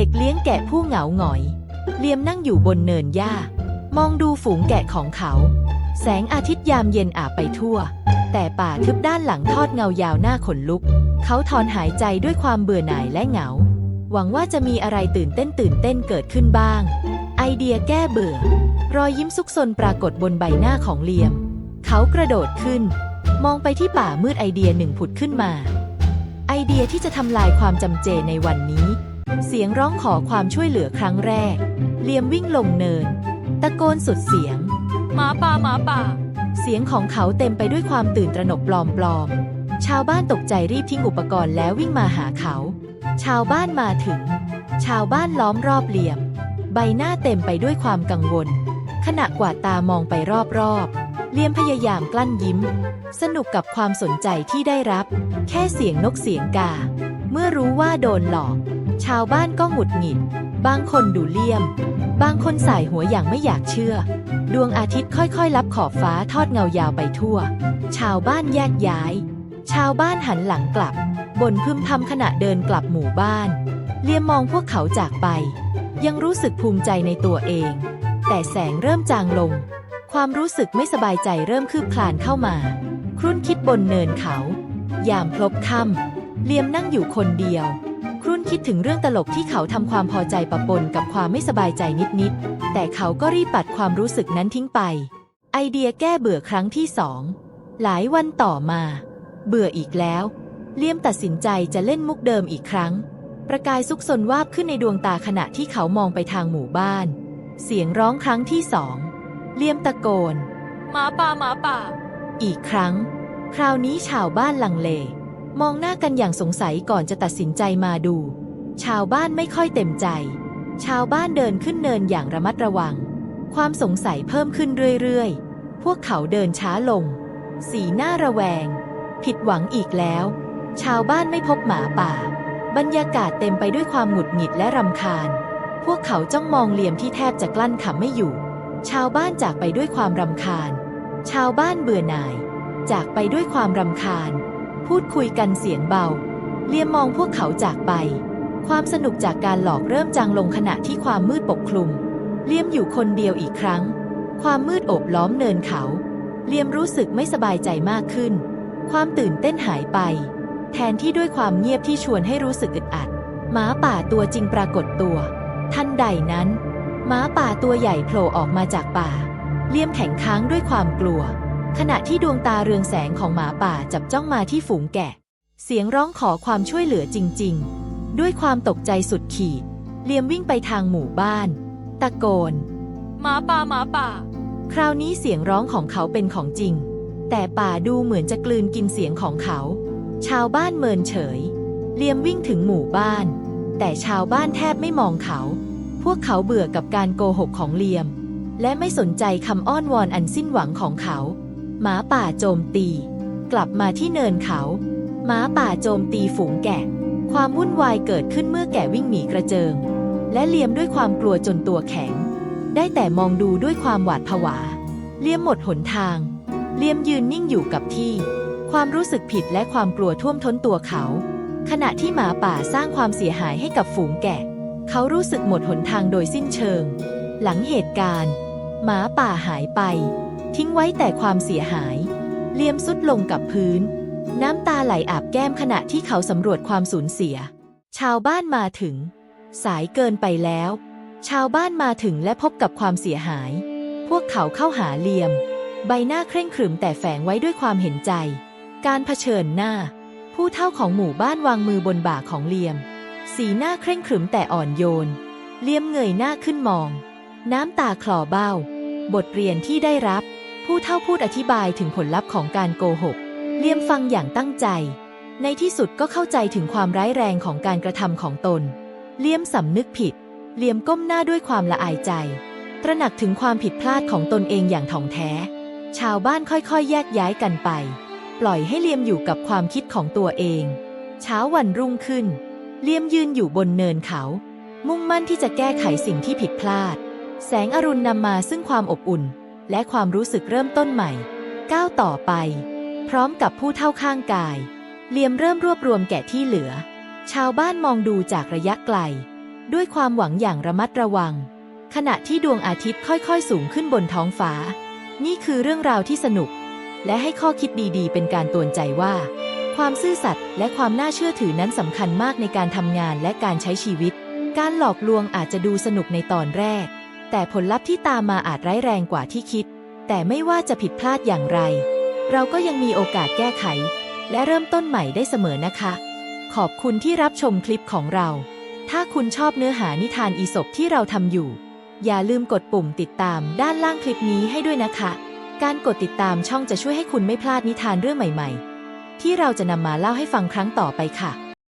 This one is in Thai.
เด็กเลี้ยงแกะผู้เหงาหงอย เลียมนั่งอยู่บนเนินหญ้า มองดูฝูงแกะของเขา แสงอาทิตย์ยามเย็นอาบไปทั่ว แต่ป่าทึบด้านหลังทอดเงายาวหน้าขนลุก เขาถอนหายใจด้วยความเบื่อหน่ายและเหงา หวังว่าจะมีอะไรตื่นเต้นตื่นเต้นเกิดขึ้นบ้าง ไอเดียแก้เบื่อ รอยยิ้มซุกซนปรากฏบนใบหน้าของเลียม เขากระโดดขึ้น มองไปที่ป่ามืดไอเดียหนึ่งผุดขึ้นมา ไอเดียที่จะทำลายความจำเจในวันนี้ เสียงร้องขอความช่วยเหลือครั้งแรก เลียมวิ่งลงเนิน ตะโกนสุดเสียง หมาป่าหมาป่า เสียงของเขาเต็มไปด้วยความตื่นตระหนกปลอมๆ ชาวบ้านตกใจรีบทิ้งอุปกรณ์แล้ววิ่งมาหาเขา ชาวบ้านมาถึง ชาวบ้านล้อมรอบเหลี่ยม ใบหน้าเต็มไปด้วยความกังวล ขณะกวาดตามองไปรอบๆ เลียมพยายามกลั้นยิ้ม สนุกกับความสนใจที่ได้รับ แค่เสียงนกเสียงกา เมื่อรู้ว่าโดนหลอก ชาวบ้านก็หงุดหงิด บางคนดูเลี่ยม บางคนสายหัวอย่างไม่อยากเชื่อ ดวงอาทิตย์ค่อยๆ ลับขอบฟ้าทอดเงายาวไปทั่ว ชาวบ้านแยกย้าย ชาวบ้านหันหลังกลับ บนพึมพำขณะเดินกลับหมู่บ้าน เลียมมองพวกเขาจากไป ยังรู้สึกภูมิใจในตัวเอง แต่แสงเริ่มจางลง ความรู้สึกไม่สบายใจเริ่มคืบคลานเข้ามา ครุ่นคิดบนเนินเขา ยามพลบค่ำเลียมนั่งอยู่คนเดียว ครุ่นคิดถึงเรื่องตลกที่เขาทำความพอใจปะปนกับความไม่สบายใจนิดๆ แต่เขาก็รีบปัดความรู้สึกนั้นทิ้งไป ไอเดียแก้เบื่อครั้งที่สอง หลายวันต่อมา เบื่ออีกแล้ว เลี่ยมตัดสินใจจะเล่นมุกเดิมอีกครั้ง ประกายซุกซนวาบขึ้นในดวงตาขณะที่เขามองไปทางหมู่บ้าน เสียงร้องครั้งที่สอง เลี่ยมตะโกน หมาป่าหมาป่า อีกครั้ง คราวนี้ชาวบ้านลังเล มองหน้ากันอย่างสงสัยก่อนจะตัดสินใจมาดู ชาวบ้านไม่ค่อยเต็มใจ ชาวบ้านเดินขึ้นเนินอย่างระมัดระวัง ความสงสัยเพิ่มขึ้นเรื่อยๆ พวกเขาเดินช้าลง สีหน้าระแวง ผิดหวังอีกแล้ว ชาวบ้านไม่พบหมาป่า บรรยากาศเต็มไปด้วยความหงุดหงิดและรำคาญ พวกเขาจ้องมองเหลี่ยมที่แทบจะกลั้นขำไม่อยู่ ชาวบ้านจากไปด้วยความรำคาญ ชาวบ้านเบื่อหน่าย จากไปด้วยความรำคาญ พูดคุยกันเสียงเบา เลียมมองพวกเขาจากไป ความสนุกจากการหลอกเริ่มจางลงขณะที่ความมืดปกคลุม เลียมอยู่คนเดียวอีกครั้ง ความมืดโอบล้อมเนินเขา เลียมรู้สึกไม่สบายใจมากขึ้น ความตื่นเต้นหายไป แทนที่ด้วยความเงียบที่ชวนให้รู้สึกอึดอัด หมาป่าตัวจริงปรากฏตัว ทันใดนั้นหมาป่าตัวใหญ่โผล่ออกมาจากป่า เลียมแข็งค้างด้วยความกลัว ขณะที่ดวงตาเรืองแสงของหมาป่าจับจ้องมาที่ฝูงแกะ เสียงร้องขอความช่วยเหลือจริง ๆ ด้วยความตกใจสุดขีด เลียมวิ่งไปทางหมู่บ้าน ตะโกน หมาป่าหมาป่า คราวนี้เสียงร้องของเขาเป็นของจริง แต่ป่าดูเหมือนจะกลืนกินเสียงของเขา ชาวบ้านเมินเฉย เลียมวิ่งถึงหมู่บ้าน แต่ชาวบ้านแทบไม่มองเขา พวกเขาเบื่อกับการโกหกของเลียม และไม่สนใจคำอ้อนวอนอันสิ้นหวังของเขา หมาป่าโจมตี กลับมาที่เนินเขา หมาป่าโจมตีฝูงแกะ ความวุ่นวายเกิดขึ้นเมื่อแกะวิ่งหนีกระเจิง และเลียมด้วยความกลัวจนตัวแข็ง ได้แต่มองดูด้วยความหวาดผวา เลียมหมดหนทาง เลียมยืนนิ่งอยู่กับที่ ความรู้สึกผิดและความกลัวท่วมท้นตัวเขา ขณะที่หมาป่าสร้างความเสียหายให้กับฝูงแกะ เขารู้สึกหมดหนทางโดยสิ้นเชิง หลังเหตุการณ์ หมาป่าหายไป ทิ้งไว้แต่ความเสียหาย เลียมสุดลงกับพื้น น้ำตาไหลอาบแก้มขณะที่เขาสำรวจความสูญเสีย ชาวบ้านมาถึง สายเกินไปแล้ว ชาวบ้านมาถึงและพบกับความเสียหาย พวกเขาเข้าหาเลียม ใบหน้าเคร่งขรึมแต่แฝงไว้ด้วยความเห็นใจ การเผชิญหน้า ผู้เฒ่าของหมู่บ้านวางมือบนบ่าของเลียม สีหน้าเคร่งขรึมแต่อ่อนโยน เลียมเงยหน้าขึ้นมอง น้ำตาคลอเบ้า บทเรียนที่ได้รับ ผู้เฒ่าพูดอธิบายถึงผลลัพธ์ของการโกหก เลียมฟังอย่างตั้งใจ ในที่สุดก็เข้าใจถึงความร้ายแรงของการกระทำของตน เลียมสำนึกผิด เลียมก้มหน้าด้วยความละอายใจ ตระหนักถึงความผิดพลาดของตนเองอย่างถ่องแท้ ชาวบ้านค่อยๆ แยกย้ายกันไป ปล่อยให้เลียมอยู่กับความคิดของตัวเอง เช้าวันรุ่งขึ้น เลียมยืนอยู่บนเนินเขา มุ่งมั่นที่จะแก้ไขสิ่งที่ผิดพลาด แสงอรุณนำมาซึ่งความอบอุ่น และความรู้สึกเริ่มต้นใหม่ ก้าวต่อไป พร้อมกับผู้เท่าข้างกาย เลียมเริ่มรวบรวมแกะที่เหลือ ชาวบ้านมองดูจากระยะไกล ด้วยความหวังอย่างระมัดระวัง ขณะที่ดวงอาทิตย์ค่อยๆ สูงขึ้นบนท้องฟ้า นี่คือเรื่องราวที่สนุก และให้ข้อคิดดีๆ เป็นการตวนใจว่า ความซื่อสัตย์และความน่าเชื่อถือนั้นสำคัญมากในการทำงานและการใช้ชีวิต การหลอกลวงอาจจะดูสนุกในตอนแรก แต่ผลลัพธ์ที่ตามมาอาจร้ายแรงกว่าที่คิด แต่ไม่ว่าจะผิดพลาดอย่างไร เราก็ยังมีโอกาสแก้ไข และเริ่มต้นใหม่ได้เสมอนะคะ ขอบคุณที่รับชมคลิปของเรา ถ้าคุณชอบเนื้อหานิทานอีสบที่เราทำอยู่ อย่าลืมกดปุ่มติดตามด้านล่างคลิปนี้ให้ด้วยนะคะ การกดติดตามช่องจะช่วยให้คุณไม่พลาดนิทานเรื่องใหม่ ๆ ที่เราจะนำมาเล่าให้ฟังครั้งต่อไปค่ะ